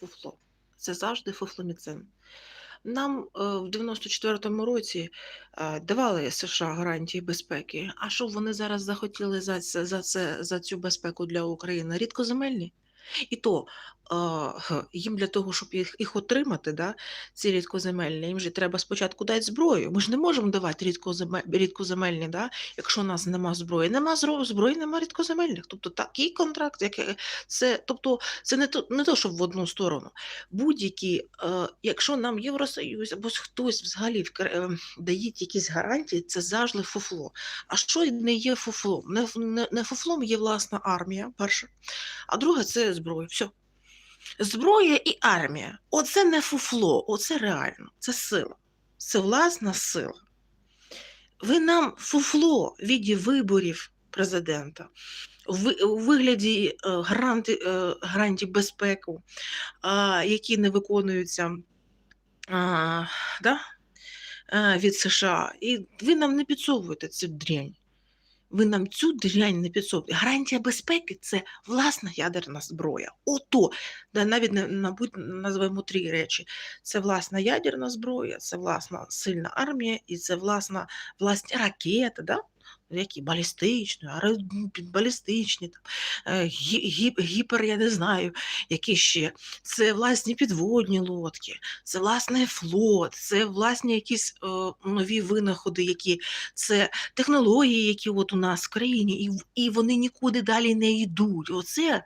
фуфло. Це завжди фуфломіцин. Нам е, в 94-му році е, давали США гарантії безпеки. А що вони зараз захотіли за це, за це за цю безпеку для України? Рідкоземельні. І то їм для того, щоб їх, їх отримати, да, ці рідкоземельні, їм же треба спочатку дати зброю. Ми ж не можемо давати рідкоземель, рідкоземельні, да, якщо у нас нема зброї. Нема зброї, нема рідкоземельних. Тобто такий контракт, як, е, це, тобто, це не то, не то, щоб в одну сторону будь-які, якщо нам Євросоюз або хтось взагалі е, дає якісь гарантії, це завжди фуфло. А що не є фуфлом? Не, не, не фуфлом є власна армія, перше, а друге це зброя. Все. Зброя і армія. Оце не фуфло, оце реально, це сила. Це власна сила. Ви нам фуфло в віді виборів президента у вигляді е, гаранти, е, безпеки, які не виконуються да, від США. І ви нам не підсовуєте цю дрянь. Ви нам цю дрянь не підсовуєте. Гарантія безпеки це власна ядерна зброя. Ото, да, навіть не мабуть, назвемо три речі: це власна ядерна зброя, це власна сильна армія і це власна власні ракети, да? Які балістичні, аре- там, е, гі- гі- гіпер, я не знаю, які ще. Це власні підводні лодки, це власний флот, це власні якісь е, нові винаходи, які це технології, які от у нас в країні, і, і вони нікуди далі не йдуть. Оце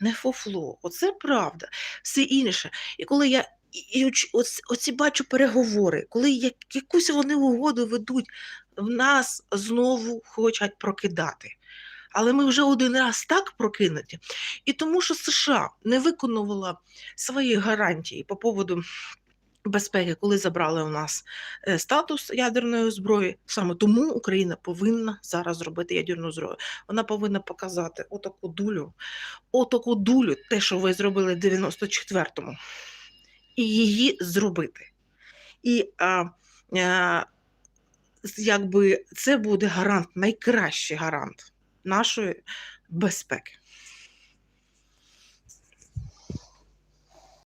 не фофло, оце правда. Все інше. І коли я і, і оч- оц- оці бачу переговори, коли як, якусь вони угоду ведуть, в нас знову хочуть прокидати. Але ми вже один раз так прокинуті. І тому, що США не виконувала свої гарантії по поводу безпеки, коли забрали у нас е, статус ядерної зброї. Саме тому Україна повинна зараз зробити ядерну зброю. Вона повинна показати отаку дулю, отаку дулю, те, що ви зробили в 94-му, і її зробити. І а, а, якби це буде гарант, найкращий гарант нашої безпеки.